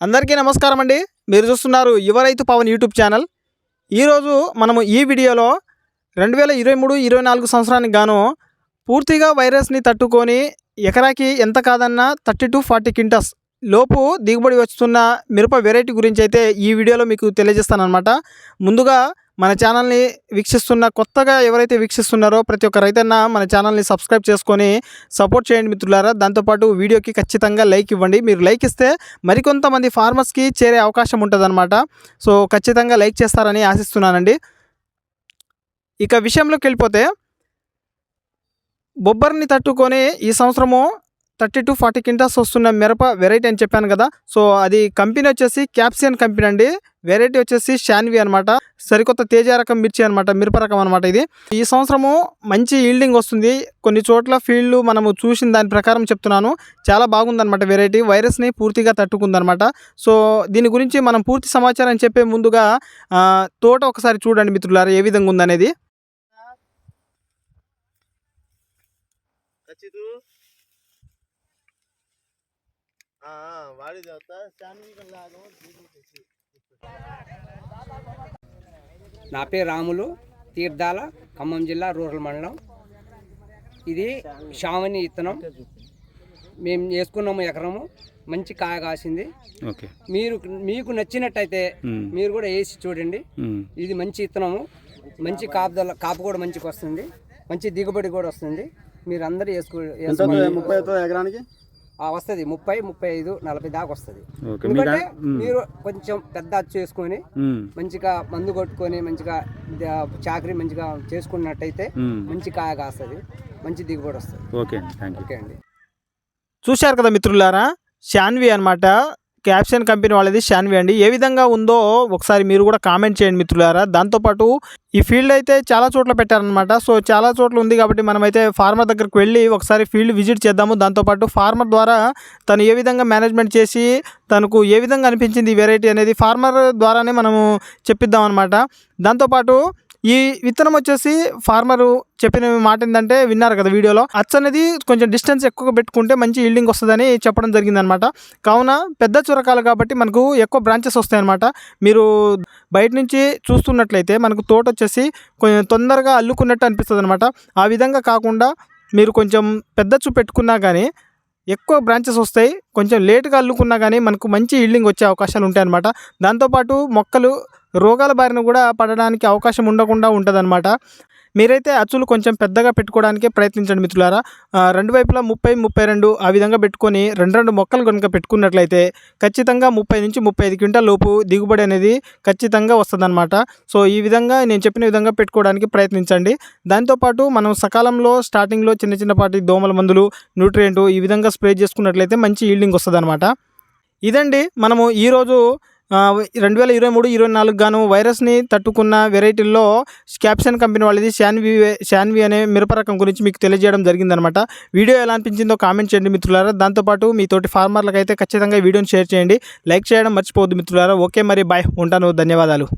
అందరికీ నమస్కారం అండి. మీరు చూస్తున్నారు యువ రైతు పవన్ యూట్యూబ్ ఛానల్. ఈరోజు మనము ఈ వీడియోలో రెండు వేల ఇరవై మూడు ఇరవై నాలుగు సంవత్సరానికి గాను పూర్తిగా వైరస్ని తట్టుకొని ఎకరాకి ఎంత కాదన్నా థర్టీ టు ఫార్టీ క్వింటస్ లోపు దిగుబడి వస్తున్న మిరప వెరైటీ గురించి అయితే ఈ వీడియోలో మీకు తెలియజేస్తానమాట ముందుగా మన ఛానల్ని వీక్షిస్తున్న కొత్తగా ఎవరైతే వీక్షిస్తున్నారో ప్రతి ఒక్క రైతన్న మన ఛానల్ని సబ్స్క్రైబ్ చేసుకొని సపోర్ట్ చేయండి మిత్రులారా. దాంతోపాటు వీడియోకి ఖచ్చితంగా లైక్ ఇవ్వండి. మీరు లైక్ ఇస్తే మరికొంతమంది ఫార్మర్స్కి చేరే అవకాశం ఉంటుందన్నమాట. సో ఖచ్చితంగా లైక్ చేస్తారని ఆశిస్తున్నానండి. ఇక విషయంలోకి వెళ్ళిపోతే బొబ్బర్ని తట్టుకొని ఈ సంవత్సరము థర్టీ టు ఫార్టీ క్వింటాల్స్ వస్తున్న మిరప వెరైటీ అని చెప్పాను కదా. సో అది కంపెనీ వచ్చేసి క్యాప్సియన్ కంపెనీ అండి. వెరైటీ వచ్చేసి షాన్వి అనమాట సరికొత్త తేజ రకం మిర్చి అనమాట మిరప రకం అనమాట ఇది. ఈ సంవత్సరము మంచి ఈల్డింగ్ వస్తుంది. కొన్ని చోట్ల ఫీల్డ్ మనము చూసిన దాని ప్రకారం చెప్తున్నాను. చాలా బాగుందనమాట వెరైటీ వైరస్ని పూర్తిగా తట్టుకుందనమాట సో దీని గురించి మనం పూర్తి సమాచారం చెప్పే ముందుగా తోట ఒకసారి చూడండి మిత్రులారా ఏ విధంగా ఉందనేది. వాడి తర్వాత లాగం నా పేరు రాములు తీర్థాల ఖమ్మం జిల్లా రూరల్ మండలం. ఇది షావని ఇత్తనం. మేము వేసుకున్నాము ఎకరము మంచి కాయ కాసింది. ఓకే. మీరు మీకు నచ్చినట్టయితే. మీరు కూడా వేసి చూడండి. ఇది మంచి ఇత్తనము మంచి కాపుదల కాపు కూడా మంచిగా వస్తుంది. మంచి దిగుబడి కూడా వస్తుంది. మీరు అందరూ వేసుకో వేసుకోండి. ముప్పై ఎకరానికి? వస్తుంది. ముప్పై ముప్పై ఐదు నలభై దాకా వస్తుంది. ఎందుకంటే. మీరు కొంచెం పెద్ద అచ్చు చేసుకొని. మంచిగా మందు కొట్టుకొని మంచిగా చాకరీ మంచిగా చేసుకున్నట్టయితే. మంచి కాయ కాస్తుంది. మంచి దిగుబడి వస్తుంది. ఓకే ఓకే అండి. చూశారు కదా మిత్రులారా? షాన్వి అనమాట క్యాప్షన్ కంపెనీ వాళ్ళది షాన్వి అండి. ఏ విధంగా ఉందో ఒకసారి మీరు కూడా కామెంట్ చేయండి మిత్రులారా. దాంతోపాటు ఈ ఫీల్డ్ అయితే చాలా చోట్ల పెట్టారనమాట సో చాలా చోట్ల ఉంది కాబట్టి మనమైతే ఫార్మర్ దగ్గరికి వెళ్ళి ఒకసారి ఫీల్డ్ విజిట్ చేద్దాము. దాంతోపాటు ఫార్మర్ ద్వారా తను ఏ విధంగా మేనేజ్మెంట్ చేసి తనకు ఏ విధంగా అనిపించింది ఈ వెరైటీ అనేది ఫార్మర్ ద్వారానే మనము చెప్పిద్దాం అనమాట దాంతోపాటు ఈ విత్తనం వచ్చేసి ఫార్మరు చెప్పిన మాట ఏంటంటే విన్నారు కదా వీడియోలో. అచ్చ అనేది కొంచెం డిస్టెన్స్ ఎక్కువ పెట్టుకుంటే మంచి ఈల్డింగ్ వస్తుందని చెప్పడం జరిగింది అనమాట కావున పెద్ద చురకాలు కాబట్టి మనకు ఎక్కువ బ్రాంచెస్ వస్తాయన్నమాట. మీరు బయట నుంచి చూస్తున్నట్లయితే మనకు తోట వచ్చేసి కొంచెం తొందరగా అల్లుకున్నట్టు అనిపిస్తుంది అనమాట ఆ విధంగా కాకుండా మీరు కొంచెం పెద్ద చూ పెట్టుకున్నా కానీ ఎక్కువ బ్రాంచెస్ వస్తాయి. కొంచెం లేటుగా అల్లుకున్నా కానీ మనకు మంచి ఈల్డింగ్ వచ్చే అవకాశాలు ఉంటాయి అన్నమాట దాంతోపాటు మొక్కలు రోగాల బారిన కూడా పడడానికి అవకాశం ఉండకుండా ఉంటుందన్నమాట. మీరైతే అచ్చులు కొంచెం పెద్దగా పెట్టుకోవడానికే ప్రయత్నించండి మిత్రులారా. రెండు వైపులా ముప్పై ముప్పై రెండు ఆ విధంగా పెట్టుకొని రెండు రెండు మొక్కలు కనుక పెట్టుకున్నట్లయితే ఖచ్చితంగా ముప్పై నుంచి ముప్పై ఐదు క్వింటాల లోపు దిగుబడి అనేది ఖచ్చితంగా వస్తుందన్నమాట. సో ఈ విధంగా నేను చెప్పిన విధంగా పెట్టుకోవడానికి ప్రయత్నించండి. దాంతోపాటు మనం సకాలంలో స్టార్టింగ్లో చిన్న చిన్నపాటి దోమల మందులు న్యూట్రియంట్ ఈ విధంగా స్ప్రే చేసుకున్నట్లయితే మంచి ఈల్డింగ్ వస్తుందన్నమాట. ఇదండి మనము ఈరోజు రెండు వేల ఇరవై మూడు ఇరవై నాలుగు గాను వైరస్ని తట్టుకున్న వెరైటీల్లో క్యాప్షన్ కంపెనీ వాళ్ళది శాన్వి శాన్వి అనే మిరప రకం గురించి మీకు తెలియజేయడం జరిగిందనమాట. వీడియో ఎలా అనిపించిందో కామెంట్ చేయండి మిత్రులారా. దాంతోపాటు మీ తోటి ఫార్మర్లకు అయితే ఖచ్చితంగా వీడియోని షేర్ చేయండి. లైక్ చేయడం మర్చిపోవద్దు మిత్రులారా. ఓకే మరి బాయ్. ఉంటాను. ధన్యవాదాలు.